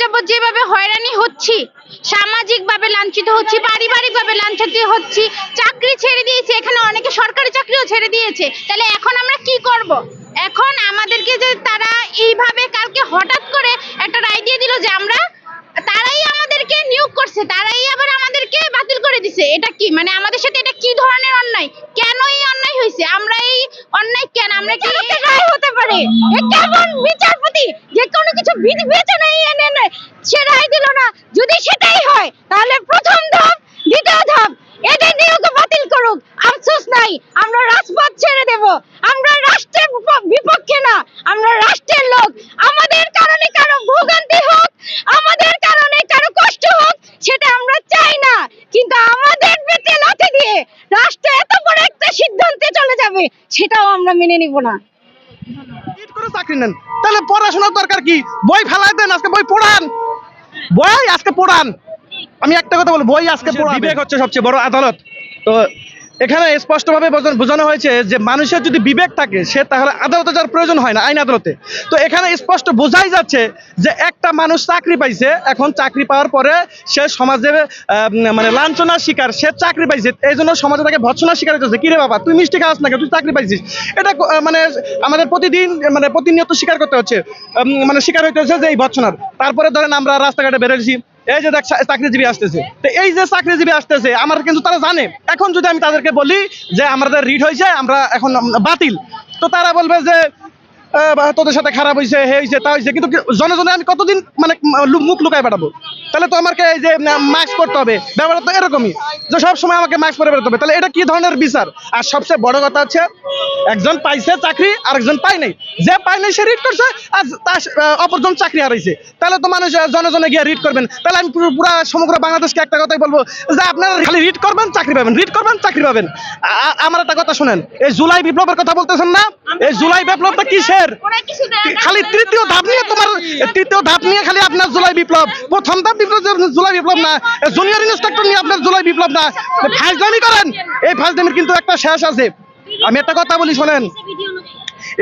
যাবত যেভাবে হয়রানি হচ্ছি সামাজিক ভাবে লাঞ্ছিত হচ্ছি পারিবারিক ভাবে লাঞ্ছিত হচ্ছি চাকরি ছেড়ে দিয়েছে এখানে অনেকে সরকারি চাকরিও ছেড়ে দিয়েছে তাহলে এখন আমরা কি করব? এখন আমাদেরকে যে তারা এইভাবে কালকে হঠাৎ করে একটা রায় দিয়ে দিল যে আমরা তারাই আমাদেরকে নিয়োগ করছে তারাই আবার আমাদেরকে বাতিল করে দিছে এটা কি? মানে আমাদের সাথে এটা কি ধরনের অন্যায়? কেন এই অন্যায় হয়েছে? আমরা এই অন্যায় কেন? আমরা কি সেটা আমরা চাই না। কিন্তু আমাদের পেটে লাথি সিদ্ধান্তে চলে যাবে, সেটাও আমরা মেনে নিব না। করে চাকরি নেন। তাহলে পড়াশোনার দরকার কি? বই ফেলাই দেন আজকে বই পড়ান। বই আজকে পড়ান। আমি একটা কথা বলব বই আজকে পড়ান বিবেক হচ্ছে সবচেয়ে বড় আদালত। তো এখানে স্পষ্টভাবে বোঝানো- হয়েছে যে মানুষের যদি বিবেক থাকে, সে তাহলে আদালতে যাওয়ার প্রয়োজন হয় না, আইন আদালতে। তো এখানে স্পষ্ট বোঝাই যাচ্ছে যে একটা মানুষ চাকরি পাইছে, এখন চাকরি পাওয়ার পরে সে সমাজে মানে লাঞ্ছনার শিকার, সে চাকরি পাইছে, এই জন্য সমাজে তাকে ভৎসনার শিকার হচ্ছে কিরে বাবা, তুই মিষ্টি খাওয়াস না? তুই চাকরি পাইছিস। এটা মানে আমাদের প্রতিদিন মানে প্রতিনিয়ত স্বীকার করতে হচ্ছে। মানে স্বীকার হইতে হচ্ছে যে এই ভৎসনার। তারপরে ধরেন আমরা রাস্তাঘাটে বেরোচ্ছি এই যে দেখ চাকরিজীবী আসতেছে। তো এই যে চাকরিজীবী আসতেছে, আমার কিন্তু তারা জানে। এখন যদি আমি তাদেরকে বলি যে আমাদের রিট হয়েছে, আমরা এখন বাতিল। তো তারা বলবে যে তোদের সাথে খারাপ হয়েছে, হে হয়েছে, তা হয়েছে। কিন্তু জনে জনে আমি কতদিন মানে মুখ লুকায় পাঠাবো তাহলে তো আমাকে এই যে মাস্ক পরতে হবে। ব্যাপারটা তো এরকমই। যে সবসময় আমাকে মাস্ক পরে বেরোতে হবে। তাহলে এটা কি ধরনের বিচার? আর সবচেয়ে বড় কথা হচ্ছে একজন পাইছে চাকরি আর একজন পাই নাই। যে পাই নাই সে রিট করছে আর তার অপরজন চাকরি হারাইছে। তাহলে তো মানুষ আহ, জনে জনে গিয়ে রিট করবেন। তাহলে আমি পুরো সমগ্র বাংলাদেশকে একটা কথাই বলব যে আপনারা খালি রিট করবেন চাকরি পাবেন রিট করবেন চাকরি পাবেন। আমার একটা কথা শুনেন এই জুলাই বিপ্লবের কথা বলতেছেন না? এই জুলাই বিপ্লবটা কিসের? খালি তৃতীয় ধাপ নিয়ে তোমার তৃতীয় ধাপ নিয়ে খালি আপনার জুলাই বিপ্লব। প্রথম ধাপ বিপ্লব জুলাই বিপ্লব না জুনিয়র ইন্সট্রাক্টর নিয়ে আপনার জুলাই বিপ্লব না। ফাজলামি করেন। এই ফাজলামির কিন্তু একটা শেষ আছে। আমি একটা কথা বলি শোনেন।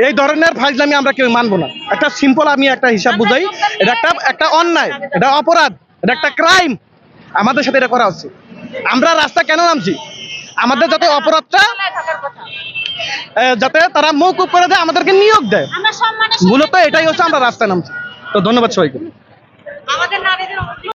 এই ধরনের ফাজলামি আমরা কেউ মানবো না। একটা সিম্পল আমি একটা হিসাব বুঝাই। এটা একটা একটা অন্যায় এটা অপরাধ এটা একটা ক্রাইম আমাদের সাথে এটা করা হচ্ছে আমরা রাস্তা কেন নামছি? আমাদের যাতে অপরাধটা যাতে তারা মৌকুব করে দেয় আমাদেরকে নিয়োগ দেয়। মূলত এটাই হচ্ছে আমরা রাস্তায় নামছি। তো ধন্যবাদ সবাইকে।